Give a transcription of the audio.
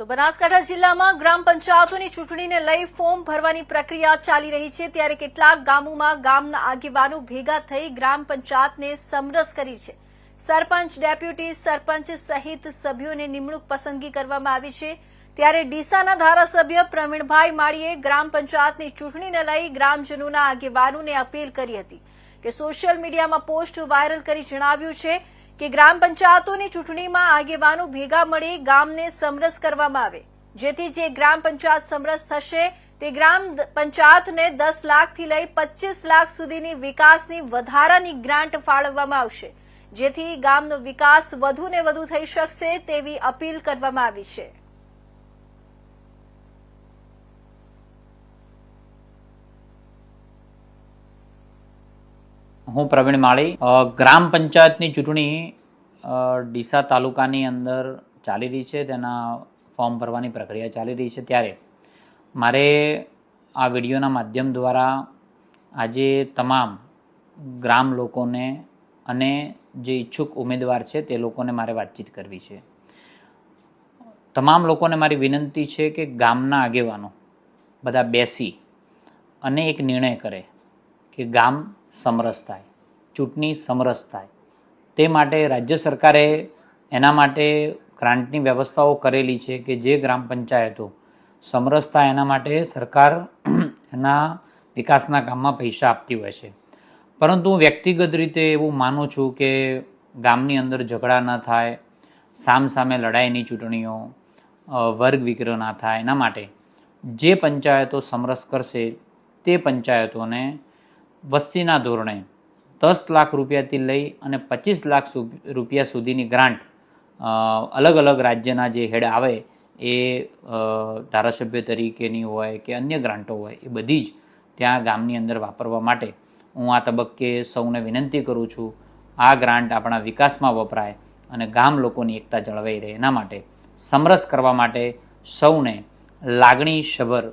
તો બનાસકાંઠા જિલ્લામાં ગ્રામ પંચાયતોની ચૂંટણીને લઈ ફોર્મ ભરવાની પ્રક્રિયા ચાલી રહી છે. ત્યારે કેટલાક ગામોમાં ગામના આગેવાનો ભેગા થઈ ગ્રામ પંચાયતને સમરસ કરી છે. સરપંચ, ડેપ્યુટી સરપંચ સહિત સભ્યોને નિમણૂક પસંદગી કરવામાં આવી છે. ત્યારે ડીસાના ધારાસભ્ય પ્રવીણભાઈ માળીએ ગ્રામ પંચાયતની ચૂંટણીને લઈ ગ્રામજનોના આગેવાનોને અપીલ કરી હતી કે સોશિયલ મીડિયામાં પોસ્ટ વાયરલ કરી જણાવ્યું છે કે ગ્રામ પંચાયતોની ચૂંટણીમાં આગેવાનો ભેગા મળી ગામને સમરસ કરવામાં આવે. જેથી જે ગ્રામ પંચાયત સમરસ થશે, તે ગ્રામ પંચાયતને દસ લાખથી લઈ પચીસ લાખ સુધીની વિકાસની વધારાની ગ્રાન્ટ ફાળવવામાં આવશે. જેથી ગામનો વિકાસ વધુ ને વધુ થઈ શકશે તેવી અપીલ કરવામાં આવી છે. હું પ્રવીણ માળી ગ્રામ પંચાયતની ચૂંટણી ડીસા તાલુકાની અંદર ચાલી રહી છે. તેના ફોર્મ ભરવાની પ્રક્રિયા ચાલી રહી છે ત્યારે. મારે આ વિડીયોના માધ્યમ દ્વારા આજે તમામ ગ્રામ લોકોને અને જે ઈચ્છુક ઉમેદવાર છે તે લોકોને મારે વાતચીત કરવી છે. તમામ લોકોને મારી વિનંતી છે કે ગામના આગેવાનો બધા બેસી અને એક નિર્ણય કરે કે ગામ સમરસ થાય ચૂંટણી સમરસ થાય તે માટે રાજ્ય સરકારે એના માટે ગ્રાન્ટની વ્યવસ્થાઓ કરેલી છે કે જે ગ્રામ પંચાયતો સમરસ થાય એના માટે સરકાર એના વિકાસના કામમાં પૈસા આપતી હોય છે. પરંતુ હું વ્યક્તિગત રીતે એવું માનું છું કે ગામની અંદર ઝઘડા ન થાય, સામ સામે લડાઈની ચૂંટણીઓ વર્ગ વિગ્રહ ના થાય એના માટે જે પંચાયતો સમરસ કરશે તે પંચાયતોને વસ્તીના ધોરણે દસ લાખ રૂપિયાથી લઈ અને પચીસ લાખ રૂપિયા સુધીની ગ્રાન્ટ અલગ અલગ રાજ્યના જે હેડ આવે એ ધારાસભ્ય તરીકેની હોય કે અન્ય ગ્રાન્ટો હોય એ બધી જ ત્યાં ગામની અંદર વાપરવા માટે હું આ તબક્કે સૌને વિનંતી કરું છું. આ ગ્રાન્ટ આપણા વિકાસમાં વપરાય અને ગામ લોકોની એકતા જળવાઈ રહે. એના માટે સમરસ કરવા માટે સૌને લાગણીસભર